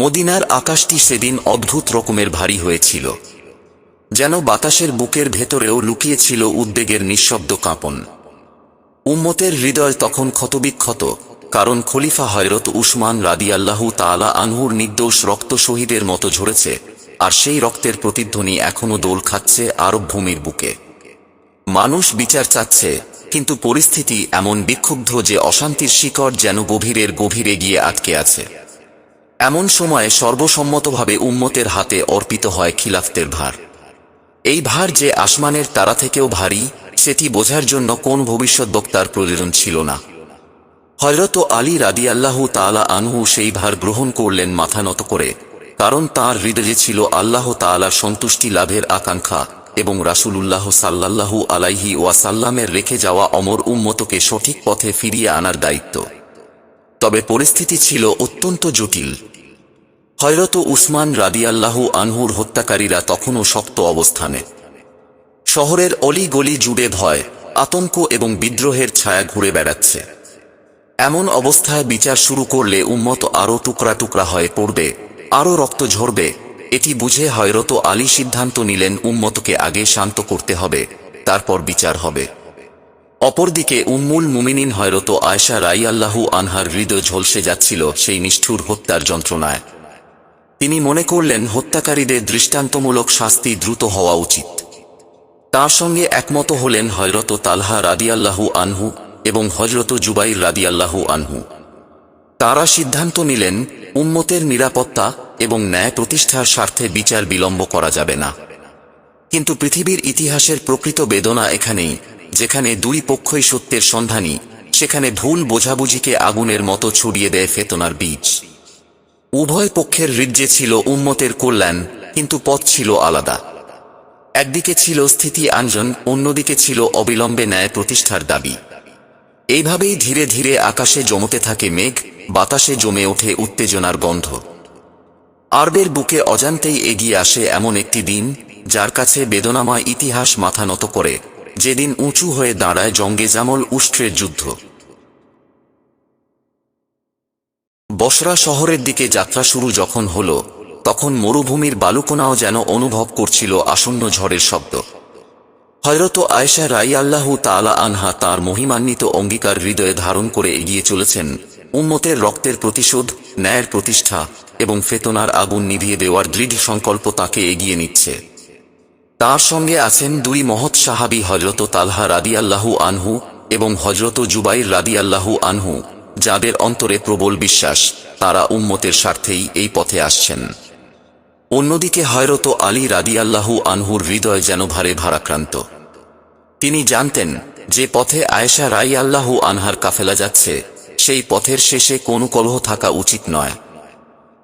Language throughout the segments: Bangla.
মদিনার আকাশটি সেদিন অদ্ভুত রকমের ভারী হয়েছিল, যেন বাতাসের বুকের ভেতরেও লুকিয়েছিল উদ্বেগের নিঃশব্দ কাঁপন। উম্মতের হৃদয় তখন ক্ষতবিক্ষত, কারণ খলিফা হয়রত উসমান রাদিয়াল্লাহু তাআলা আনহুর নির্দোষ রক্ত শহীদের মতো ঝরেছে, আর সেই রক্তের প্রতিধ্বনি এখনও দোল খাচ্ছে আরব ভূমির বুকে। মানুষ বিচার চাচ্ছে, কিন্তু পরিস্থিতি এমন বিক্ষুব্ধ যে অশান্তির শিকড় যেন গভীরের গভীরে গিয়ে আটকে আছে। এমন সময়ে সর্বসম্মতভাবে উম্মতের হাতে অর্পিত হয় খিলাফতের ভার। এই ভার যে আসমানের তারা থেকেও ভারী, সেটি বোঝার জন্য কোন ভবিষ্যৎ বক্তার প্রয়োজন ছিল না। হজরত আলী রাদি রাদিয়াল্লাহু তাআলা আনহু সেই ভার গ্রহণ করলেন মাথা নত করে, কারণ তার হৃদয়ে ছিল আল্লাহ তাআলার সন্তুষ্টি লাভের আকাঙ্ক্ষা এবং রাসূলুল্লাহ সাল্লাল্লাহু আলাইহি ওয়াসাল্লামের রেখে যাওয়া অমর উম্মতকে সঠিক পথে ফিরিয়ে আনার দায়িত্ব। তবে পরিস্থিতি ছিল অত্যন্ত জটিল। হয়রত উসমান রাদিয়াল্লাহু আনহুর হত্যাকারীরা তখনও শক্ত অবস্থানে। শহরের অলি গলি জুড়ে ভয়, আতঙ্ক এবং বিদ্রোহের ছায়া ঘুরে বেড়াচ্ছে। এমন অবস্থায় বিচার শুরু করলে উম্মত আরও টুকরা টুকরা হয়ে পড়বে, আরও রক্ত ঝরবে। এটি বুঝে হয়রত আলী সিদ্ধান্ত নিলেন উম্মতকে আগে শান্ত করতে হবে, তারপর বিচার হবে। অপরদিকে উম্মুল মুমিনিন হয়রত আয়সা রাইয়াল্লাহু আনহার হৃদয় ঝলসে যাচ্ছিল সেই নিষ্ঠুর হত্যার যন্ত্রণায়। তিনি মনে করলেন হত্যাকারীদের দৃষ্টান্তমূলক শাস্তি দ্রুত হওয়া উচিত। তার সঙ্গে একমত হলেন হজরত তালহা রাদিয়াল্লাহু আনহু এবং হজরত জুবাইর রাদিয়াল্লাহু আনহু। তারা সিদ্ধান্ত নিলেন, উম্মতের নিরাপত্তা এবং ন্যায় প্রতিষ্ঠার স্বার্থে বিচার বিলম্ব করা যাবে না। কিন্তু পৃথিবীর ইতিহাসের প্রকৃত বেদনা এখানেই, যেখানে দুই পক্ষই সত্যের সন্ধানী, সেখানে ভুল বোঝাবুঝিকে আগুনের মতো ছড়িয়ে দেয় ফেতনার বীজ। উভয় পক্ষের হৃদ্যে ছিল উম্মতের কল্যাণ, কিন্তু পথ ছিল আলাদা। একদিকে ছিল স্থিতি আঞ্জন, অন্যদিকে ছিল অবিলম্বে ন্যায় প্রতিষ্ঠার দাবি। এইভাবেই ধীরে ধীরে আকাশে জমতে থাকে মেঘ, বাতাসে জমে ওঠে উত্তেজনার গন্ধ। আরবের বুকে অজান্তেই এগিয়ে আসে এমন একটি দিন, যার কাছে বেদনাময় ইতিহাস মাথা নত করে, যেদিন উঁচু হয়ে দাঁড়ায় জঙ্গে জামল উষ্ট্রের যুদ্ধ। বসরা শহরের দিকে যাত্রা শুরু যখন হল, তখন মরুভূমির বালুকোনাও যেন অনুভব করছিল আসন্ন ঝড়ের শব্দ। হয়রত আয়েশা রাই আল্লাহু তালা আনহা তার মহিমান্বিত অঙ্গীকার হৃদয়ে ধারণ করে এগিয়ে চলেছেন, উম্মতের রক্তের প্রতিশোধ, ন্যায়ের প্রতিষ্ঠা এবং ফেতনার আগুন নিভিয়ে দেওয়ার দৃঢ় সংকল্প তাকে এগিয়ে নিচ্ছে। তার সঙ্গে আছেন দুই মহৎ সাহাবি হজরত তালহা রাদি আল্লাহু আনহু এবং হজরত জুবাইর রাদি আল্লাহু আনহু। যাদের অন্তরে প্রবল বিশ্বাস, তারা উম্মতের স্বার্থেই এই পথে আসছেন। অন্যদিকে হয়রত আলী রাদিয়াল্লাহু আনহুর হৃদয় যেন ভারে ভারাক্রান্ত। তিনি জানতেন যে পথে আয়েশা রাই আল্লাহু আনহার কাফেলা যাচ্ছে, সেই পথের শেষে কোনো কলহ থাকা উচিত নয়।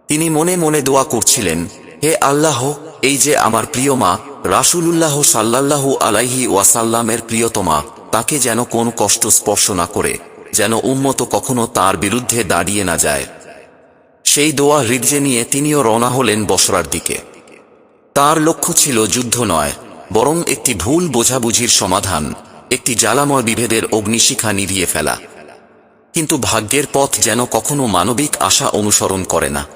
তিনি মনে মনে দোয়া করছিলেন, হে আল্লাহ, এই যে আমার প্রিয় মা, রাসূলুল্লাহ সাল্লাল্লাহু আলাইহি ওয়াসাল্লামের প্রিয়তমা, তাকে যেন কোন কষ্ট স্পর্শ না করে যেন উম্মত কখনো তার বিরুদ্ধে দাঁড়িয়ে না যায়। সেই দোয়া হৃদয়ে নিয়ে তিনিও রওনা হলেন বসরার দিকে। তার লক্ষ্য ছিল যুদ্ধ নয়, বরং একটি ভুল বোঝাবুঝির সমাধান, একটি জ্বালাময় বিভেদের অগ্নিশিখা নিভিয়ে ফেলা। কিন্তু ভাগ্যের পথ যেন কখনো মানবিক আশা অনুসরণ করে না।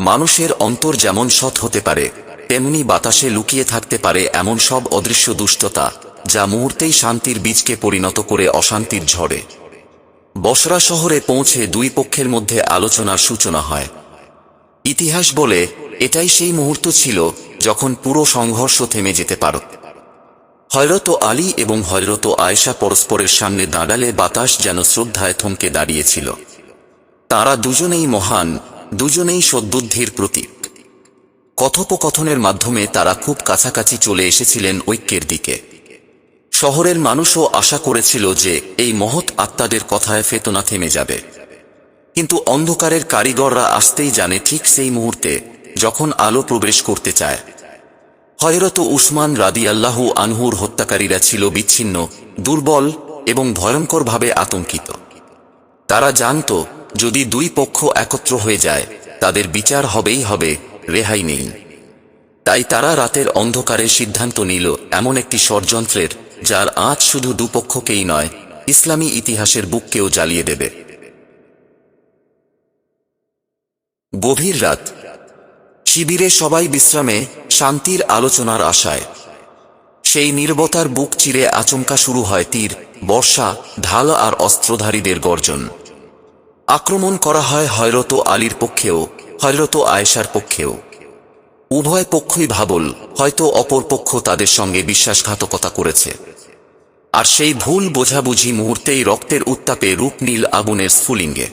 মানুষের অন্তর যেমন সৎ হতে পারে, তেমনি বাতাসে লুকিয়ে থাকতে পারে এমন সব অদৃশ্য দুষ্টতা, যা মুহূর্তেই শান্তির বীজকে পরিণত করে অশান্তির ঝড়ে। বসরা শহরে পৌঁছে দুই পক্ষের মধ্যে আলোচনার সূচনা হয়। ইতিহাস বলে, এটাই সেই মুহূর্ত ছিল যখন পুরো সংঘর্ষ থেমে যেতে পারত। হয়রত আলী এবং হয়রত আয়েশা পরস্পরের সামনে দাঁড়ালে বাতাস যেন শ্রদ্ধায় থমকে দাঁড়িয়েছিল। তারা দুজনেই মহান, দুজনেই সদ্বুদ্ধির প্রতীক। কথোপকথনের মাধ্যমে তারা খুব কাছাকাছি চলে এসেছিলেন ঐক্যের দিকে। শহরের মানুষও আশা করেছিল যে এই মহৎ আত্মাদের কথায় ফেতনা থেমে যাবে। কিন্তু অন্ধকারের কারিগররা আসতেই জানে ঠিক সেই মুহূর্তে যখন আলো প্রবেশ করতে চায়। হয়রত উসমান রাদি আল্লাহু আনহুর হত্যাকারীরা ছিল বিচ্ছিন্ন, দুর্বল এবং ভয়ঙ্করভাবে আতঙ্কিত। তারা জানত, যদি দুই পক্ষ একত্র হয়ে যায়, তাদের বিচার হবেই হবে, রেহাই নেই। তাই তারা রাতের অন্ধকারে সিদ্ধান্ত নিল, এমন একটি ষড়যন্ত্রের যার আঁচ শুধু দুপক্ষকেই নয়, ইসলামী ইতিহাসের বুককেও জ্বালিয়ে দেবে। গভীর রাত, শিবিরে সবাই বিশ্রামে শান্তির আলোচনার আশায়। সেই নির্বতার বুক চিরে আচমকা শুরু হয় তীর, বর্ষা, ঢাল আর অস্ত্রধারীদের গর্জন। আক্রমণ করা হয় হয়রত আলীর পক্ষেও, হয়রত আয়েশার পক্ষেও। উভয় পক্ষই ভাবল, হয়তো অপর পক্ষ তাদের সঙ্গে বিশ্বাসঘাতকতা করেছে। আর সেই ভুল বোঝাবুঝি মুহূর্তেই রক্তের উত্তাপে রূপনীল আগুনের স্ফুলিঙ্গে।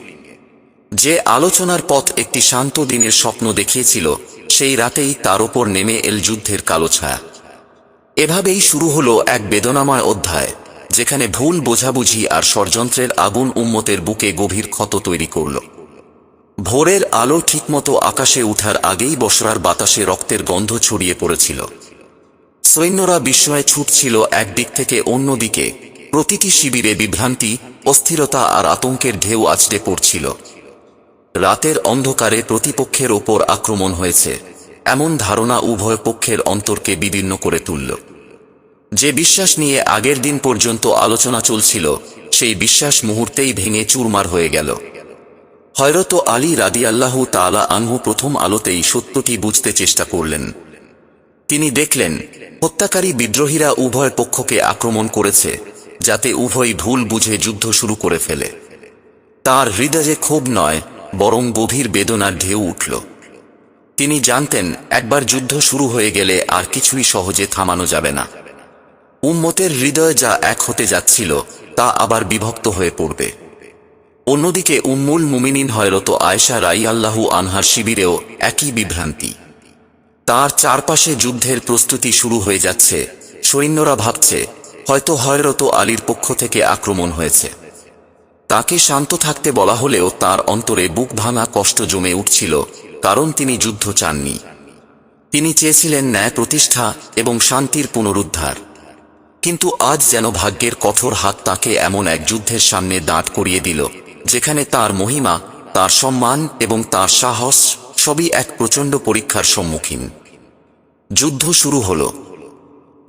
যে আলোচনার পথ একটি শান্ত দিনের স্বপ্ন দেখিয়েছিল, সেই রাতেই তার ওপর নেমে এল যুদ্ধের কালো ছায়া। এভাবেই শুরু হলো এক বেদনাময় অধ্যায়, যেখানে ভুল বোঝাবুঝি আর ষড়যন্ত্রের আগুন উম্মতের বুকে গভীর ক্ষত তৈরি করল। ভোরের আলো ঠিকমতো আকাশে উঠার আগেই বসরার বাতাসে রক্তের গন্ধ ছড়িয়ে পড়েছিল। সৈন্যরা বিস্ময়ে ছুটছিল একদিক থেকে অন্য দিকে প্রতিটি শিবিরে বিভ্রান্তি, অস্থিরতা আর আতঙ্কের ঢেউ আছড়ে পড়ছিল। রাতের অন্ধকারে প্রতিপক্ষের ওপর আক্রমণ হয়েছে। এমন ধারণা উভয় পক্ষের অন্তরকে বিদীর্ণ করে তুলল। যে বিশ্বাস নিয়ে আগের দিন পর্যন্ত আলোচনা চলছিল, সেই বিশ্বাস মুহূর্তেই ভেঙে চুরমার হয়ে গেল। হয়রত আলী রাদিয়াল্লাহু তালা আনহু প্রথম আলোতেই সত্যটি বুঝতে চেষ্টা করলেন। তিনি দেখলেন, হত্যাকারী বিদ্রোহীরা উভয় পক্ষকে আক্রমণ করেছে, যাতে উভয় ভুল বুঝে যুদ্ধ শুরু করে ফেলে। তার হৃদয়ে ক্ষোভ নয়, বরং গভীর বেদনার ঢেউ উঠল। তিনি জানতেন, একবার যুদ্ধ শুরু হয়ে গেলে আর কিছুই সহজে থামানো যাবে না। উম্মতের হৃদয় যা এক হতে যাচ্ছিল, তা আবার বিভক্ত হয়ে পড়বে। অন্যদিকে উম্মুল মুমিনিন হয়রত আয়সা রাই আল্লাহু আনহার শিবিরেও একই বিভ্রান্তি। তার চারপাশে যুদ্ধের প্রস্তুতি শুরু হয়ে যাচ্ছে। সৈন্যরা ভাবছে, হয়তো হয়রত আলীর পক্ষ থেকে আক্রমণ হয়েছে। তাকে শান্ত থাকতে বলা হলেও তার অন্তরে বুক ভাঙা কষ্ট জমে উঠছিল, কারণ তিনি যুদ্ধ চাননি। তিনি চেয়েছিলেন ন্যায় প্রতিষ্ঠা এবং শান্তির পুনরুদ্ধার। কিন্তু আজ যেন ভাগ্যের কঠোর হাত তাকে এমন এক যুদ্ধের সামনে দাঁড় করিয়ে দিল। যেখানে তার মহিমা, তার সম্মান এবং তার সাহস সবই এক প্রচণ্ড পরীক্ষার সম্মুখীন। যুদ্ধ শুরু হল।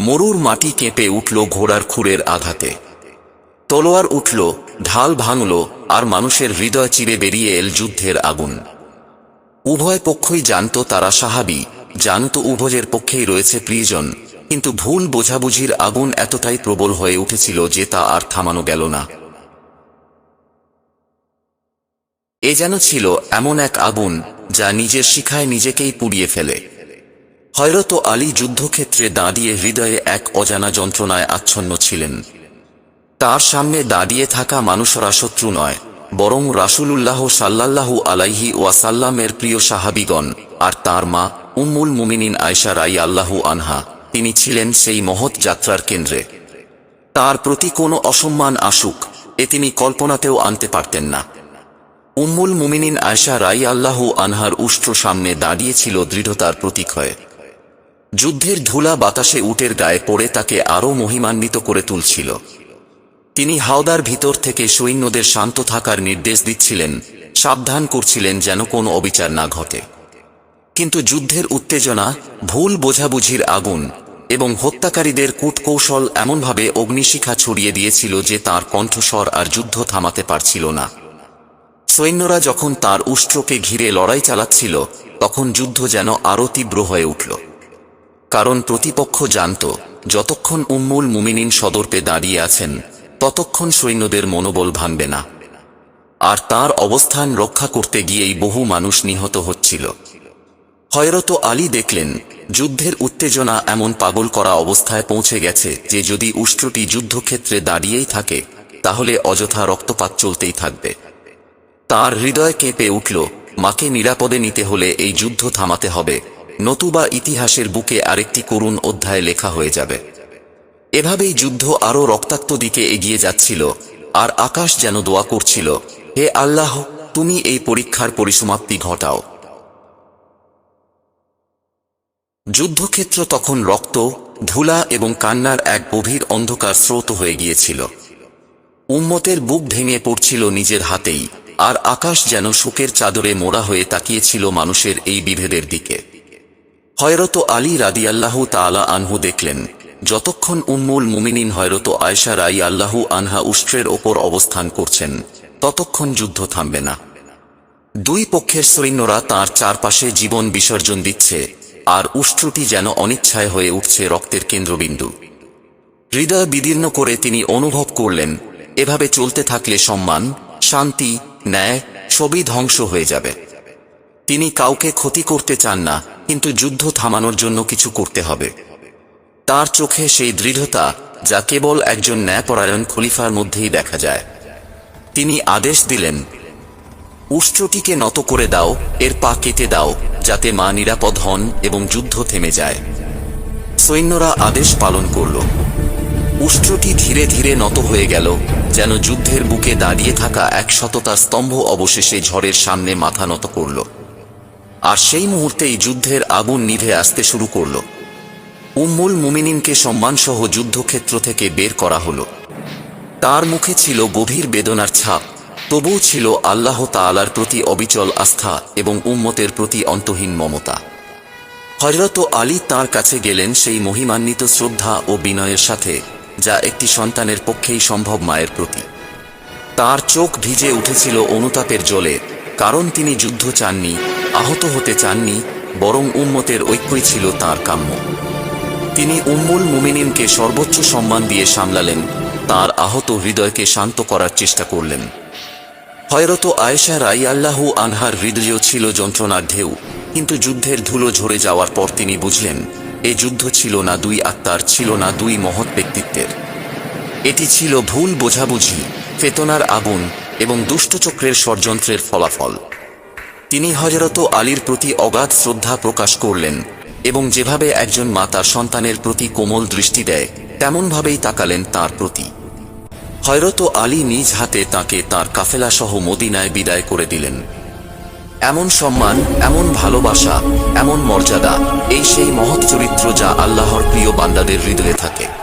মরুর মাটি কেঁপে উঠল ঘোড়ার খুরের আঘাতে। তলোয়ার উঠল, ঢাল ভাঙল আর মানুষের হৃদয় চিরে বেরিয়ে এল যুদ্ধের আগুন। উভয় পক্ষই জানত তারা সাহাবি, জানত উভয়ের পক্ষেই রয়েছে প্রিয়জন, কিন্তু ভুল বোঝাবুঝির আগুন এতটাই প্রবল হয়ে উঠেছিল যে তা আর থামানো গেল না। এ যেন ছিল এমন এক আগুন যা নিজের শিখায় নিজেকেই পুড়িয়ে ফেলে। হয়রত আলী যুদ্ধক্ষেত্রে দাঁড়িয়ে হৃদয়ে এক অজানা যন্ত্রণায় আচ্ছন্ন ছিলেন। তার সামনে দাঁড়িয়ে থাকা মানুষরা শত্রু নয়, বরং রাসূলুল্লাহ সাল্লাল্লাহু আলাইহি ওয়াসাল্লামের প্রিয় সাহাবিগণ আর তার মা, উম্মুল মুমিনিন আয়সা রাই আল্লাহু আনহা। তিনি ছিলেন সেই মহৎ যাত্রার কেন্দ্রে। তার প্রতি কোনো অসম্মান আসুক, এ তিনি কল্পনাতেও আনতে পারতেন না। উম্মুল মুমিনিন আয়সা রাই আল্লাহু আনহার উষ্ট্র সামনে দাঁড়িয়েছিল দৃঢ়তার প্রতীক হয়ে। যুদ্ধের ধুলা বাতাসে উটের গায়ে পড়ে তাকে আরও মহিমান্বিত করে তুলছিল। তিনি হাওদার ভিতর থেকে সৈন্যদের শান্ত থাকার নির্দেশ দিচ্ছিলেন, সাবধান করছিলেন যেন কোনো অবিচার না ঘটে। কিন্তু যুদ্ধের উত্তেজনা, ভুল বোঝাবুঝির আগুন এবং হত্যাকারীদের কূটকৌশল এমনভাবে অগ্নিশিখা ছড়িয়ে দিয়েছিল যে তার কণ্ঠস্বর আর যুদ্ধ থামাতে পারছিল না। সৈন্যরা যখন তার উষ্ট্রকে ঘিরে লড়াই চালাচ্ছিল, তখন যুদ্ধ যেন আরও তীব্র হয়ে উঠল। কারণ প্রতিপক্ষ জানত, যতক্ষণ উম্মুল মুমিনিন সদর্পে দাঁড়িয়ে আছেন, ততক্ষণ সৈন্যদের মনোবল ভাঙবে না। আর তার অবস্থান রক্ষা করতে গিয়েই বহু মানুষ নিহত হচ্ছিল। হয়রত আলী দেখলেন, যুদ্ধের উত্তেজনা এমন পাগল করা অবস্থায় পৌঁছে গেছে যে যদি উষ্ট্রটি যুদ্ধক্ষেত্রে দাঁড়িয়েই থাকে, তাহলে অযথা রক্তপাত চলতেই থাকবে। তার হৃদয় কেঁপে উঠল। মাকে নিরাপদে নিতে হলে এই যুদ্ধ থামাতে হবে। নতুবা ইতিহাসের বুকে আরেকটি করুণ অধ্যায় লেখা হয়ে যাবে। এভাবেই যুদ্ধ আরও রক্তাক্ত দিকে এগিয়ে যাচ্ছিল, আর আকাশ যেন দোয়া করছিল, হে আল্লাহ, তুমি এই পরীক্ষার পরিসমাপ্তি ঘটাও। যুদ্ধক্ষেত্র তখন রক্ত, ধুলা এবং কান্নার এক গভীর অন্ধকার স্রোত হয়ে গিয়েছিল। উম্মতের বুক ভেঙে পড়ছিল নিজের হাতেই। আর আকাশ যেন শোকের চাদরে মোড়া হয়ে তাকিয়েছিল মানুষের এই বিভেদের দিকে। হয়রত আলী রাদিয়াল্লাহু তালা আনহু দেখলেন, যতক্ষণ উম্মুল মুমিনিন হয়রত আয়সা রাই আল্লাহু আনহা উষ্ট্রের ওপর অবস্থান করছেন, ততক্ষণ যুদ্ধ থামবে না। দুই পক্ষের সৈন্যরা তার চারপাশে জীবন বিসর্জন দিচ্ছে, আর উষ্ট্রটি যেন অনিচ্ছায় হয়ে উঠছে রক্তের কেন্দ্রবিন্দু। হৃদয় বিদীর্ণ করে তিনি অনুভব করলেন, এভাবে চলতে থাকলে সম্মান, শান্তি ন্যায় সবই ধ্বংস হয়ে যাবে। তিনি কাউকে ক্ষতি করতে চান না, কিন্তু যুদ্ধ থামানোর জন্য কিছু করতে হবে। তার চোখে সেই দৃঢ়তা যা কেবল একজন ন্যায়পরায়ণ খলিফার মধ্যেই দেখা যায়। তিনি আদেশ দিলেন, উষ্ট্রটিকে নত করে দাও, এর পা কেটে দাও, যাতে মা নিরাপদ হন এবং যুদ্ধ থেমে যায়। সৈন্যরা আদেশ পালন করল। উষ্ট্রটি ধীরে ধীরে নত হয়ে গেল, যেন যুদ্ধের বুকে দাঁড়িয়ে থাকা এক শততা স্তম্ভ অবশেষে ঝড়ের সামনে মাথা নত করল। আর সেই মুহূর্তেই যুদ্ধের আগুন নিভে আসতে শুরু করল। উম্মুল মুমিনিনকে সম্মানসহ যুদ্ধক্ষেত্র থেকে বের করা হলো। তার মুখে ছিল গভীর বেদনার ছাপ, তবুও ছিল আল্লাহ তাআলার প্রতি অবিচল আস্থা এবং উম্মতের প্রতি অন্তহীন মমতা। হজরত আলী তার কাছে গেলেন সেই মহিমান্বিত শ্রদ্ধা ও বিনয়ের সাথে। যা একটি সন্তানের পক্ষেই সম্ভব মায়ের প্রতি। তার চোখ ভিজে উঠেছিল অনুতাপের জলে, কারণ তিনি যুদ্ধ চাননি, আহত হতে চাননি, বরং উম্মতের ঐক্যই ছিল তার কাম্য। তিনি উম্মুল মুমিনিনকে সর্বোচ্চ সম্মান দিয়ে সামলালেন, তার আহত হৃদয়কে শান্ত করার চেষ্টা করলেন। হয়রত আয়েশা রাই আল্লাহু আনহার হৃদয়ও ছিল যন্ত্রণার ঢেউ, কিন্তু যুদ্ধের ধুলো ঝরে যাওয়ার পর তিনি বুঝলেন এ যুদ্ধ ছিল না দুই আত্মার, ছিল না দুই মহৎ ব্যক্তিত্বের। এটি ছিল ভুল বোঝাবুঝি, ফেতনার আগুন এবং দুষ্টচক্রের ষড়যন্ত্রের ফলাফল। তিনি হজরত আলীর প্রতি অগাধ শ্রদ্ধা প্রকাশ করলেন এবং যেভাবে একজন মা তার সন্তানের প্রতি কোমল দৃষ্টি দেয়, তেমনভাবেই তাকালেন তার প্রতি। হয়রত আলী নিজ হাতে তাকে তার কাফেলা সহ মদিনায় বিদায় করে দিলেন। এমন সম্মান, এমন ভালোবাসা, এমন মর্যাদা, এই সেই মহৎ চরিত্র যা আল্লাহর প্রিয় বান্দাদের হৃদয়ে থাকে।